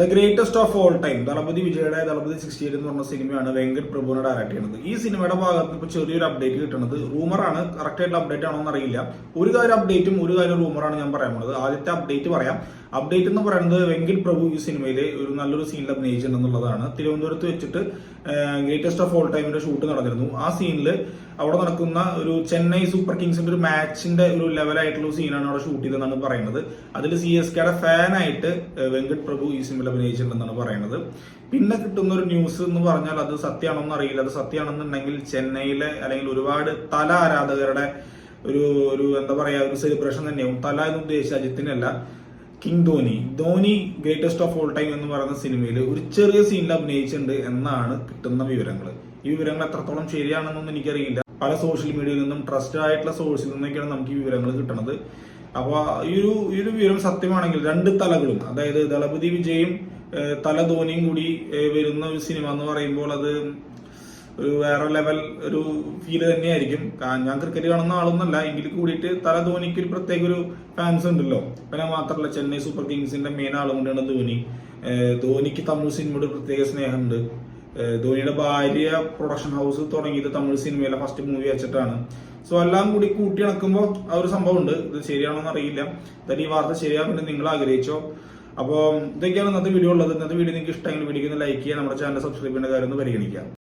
The greatest of all time Thalapathy വിജയുടെ Thalapathy sixty eight എന്ന് പറഞ്ഞ സിനിമയാണ് വെങ്കട് പ്രഭുവിനെ ഡയറക്ട് ചെയ്യുന്നത് ഈ സിനിമയുടെ ഭാഗത്ത് ഇപ്പോൾ ചെറിയൊരു അപ്ഡേറ്റ് കിട്ടുന്നത് റൂമറാണ് കറക്റ്റ് ആയിട്ടുള്ള അപ്ഡേറ്റ് ആണോ എന്ന് അറിയില്ല ഒരു കാര്യം അപ്ഡേറ്റും ഒരു കാര്യം റൂമറാണ് ഞാൻ പറയാൻ പോകുന്നത് ആദ്യത്തെ അപ്ഡേറ്റ് പറയാം. അപ്ഡേറ്റ് എന്ന് പറയുന്നത് വെങ്കിൽ പ്രഭു ഈ സിനിമയിൽ ഒരു നല്ലൊരു സീനിൽ അഭിനയിച്ചിട്ടുണ്ടെന്നുള്ളതാണ് തിരുവനന്തപുരത്ത് വെച്ചിട്ട് ഗ്രേറ്റസ്റ്റ് ഓഫ് ഓൾ ടൈമിന്റെ ഷൂട്ട് നടന്നിരുന്നു. ആ സീനിൽ അവിടെ നടക്കുന്ന ഒരു ചെന്നൈ സൂപ്പർ കിങ്സിന്റെ ഒരു മാച്ചിന്റെ ഒരു ലെവലായിട്ടുള്ള സീനാണ് അവിടെ ഷൂട്ട് ചെയ്തതെന്നാണ് പറയുന്നത്. അതിൽ സി എസ് കെയുടെ ഫാനായിട്ട് വെങ്കട് പ്രഭു ഈ സിനിമയിൽ അഭിനയിച്ചിട്ടുണ്ടെന്നാണ് പറയുന്നത്. പിന്നെ കിട്ടുന്ന ഒരു ന്യൂസ് എന്ന് പറഞ്ഞാൽ അത് സത്യമാണെന്ന് അറിയില്ല. അത് സത്യമാണെന്നുണ്ടെങ്കിൽ ചെന്നൈയിലെ അല്ലെങ്കിൽ ഒരുപാട് തല ആരാധകരുടെ ഒരു ഒരു എന്താ പറയാ ഒരു സെലിബ്രേഷൻ തന്നെയാവും. തല എന്ന് ഉദ്ദേശിച്ച അജിത്തിനല്ല king Dhoni Dhoni greatest of all time എന്ന് പറയുന്ന സിനിമയിൽ ഒരു ചെറിയ സീനിൽ അഭിനയിച്ചിട്ടുണ്ട് എന്നാണ് കിട്ടുന്ന വിവരങ്ങൾ ഈ വിവരങ്ങൾ എത്രത്തോളം ശരിയാണെന്നൊന്നും എനിക്കറിയില്ല. പല സോഷ്യൽ മീഡിയയിൽ നിന്നും ട്രസ്റ്റഡ് ആയിട്ടുള്ള സോഴ്സിൽ നിന്നൊക്കെയാണ് നമുക്ക് ഈ വിവരങ്ങൾ കിട്ടുന്നത് അപ്പോൾ ഈ ഒരു ഈ ഒരു വിവരം സത്യമാണെങ്കിൽ രണ്ട് തലകളും അതായത് ദളപതി വിജയും തല ധോനിയും കൂടി വരുന്ന ഒരു സിനിമ എന്ന് പറയുമ്പോൾ അത് ഒരു വേറെ ലെവൽ ഒരു ഫീൽ തന്നെയായിരിക്കും. ഞാൻ ക്രിക്കറ്റ് കാണുന്ന ആളൊന്നല്ല എങ്കിൽ കൂടിയിട്ട് തല ധോനിക്ക് ഒരു പ്രത്യേക ഒരു ഫാൻസ് ഉണ്ടല്ലോ. പിന്നെ മാത്രമല്ല ചെന്നൈ സൂപ്പർ കിങ്സിന്റെ മെയിൻ ആളും കൂടിയാണ് ധോനി. ധോനിക്ക് തമിഴ് സിനിമയുടെ പ്രത്യേക സ്നേഹമുണ്ട്. ഏഹ് ധോനിയുടെ ഭാര്യ പ്രൊഡക്ഷൻ ഹൗസ് തുടങ്ങിയത് തമിഴ് സിനിമയിലെ ഫസ്റ്റ് മൂവി വെച്ചിട്ടാണ്. സോ എല്ലാം കൂടി കൂട്ടി ഇണക്കുമ്പോൾ ആ ഒരു സംഭവം ഉണ്ട് ഇത് ശരിയാണോ എന്ന് അറിയില്ല. എന്തായാലും ഈ വാർത്ത ശരിയാകുന്നുണ്ട് നിങ്ങൾ ആഗ്രഹിച്ചോ. അപ്പോൾ ഇതൊക്കെയാണ് ഇന്നത്തെ വീഡിയോ ഉള്ളത്. ഇന്നത്തെ വീഡിയോ നിങ്ങൾക്ക് ഇഷ്ടമെങ്കിൽ വീഡിയോ ലൈക്ക് ചെയ്യുക. നമ്മുടെ ചാനൽ സബ്സ്ക്രൈബ് ചെയ്യേണ്ട കാര്യം ഒന്ന് പരിഗണിക്കാം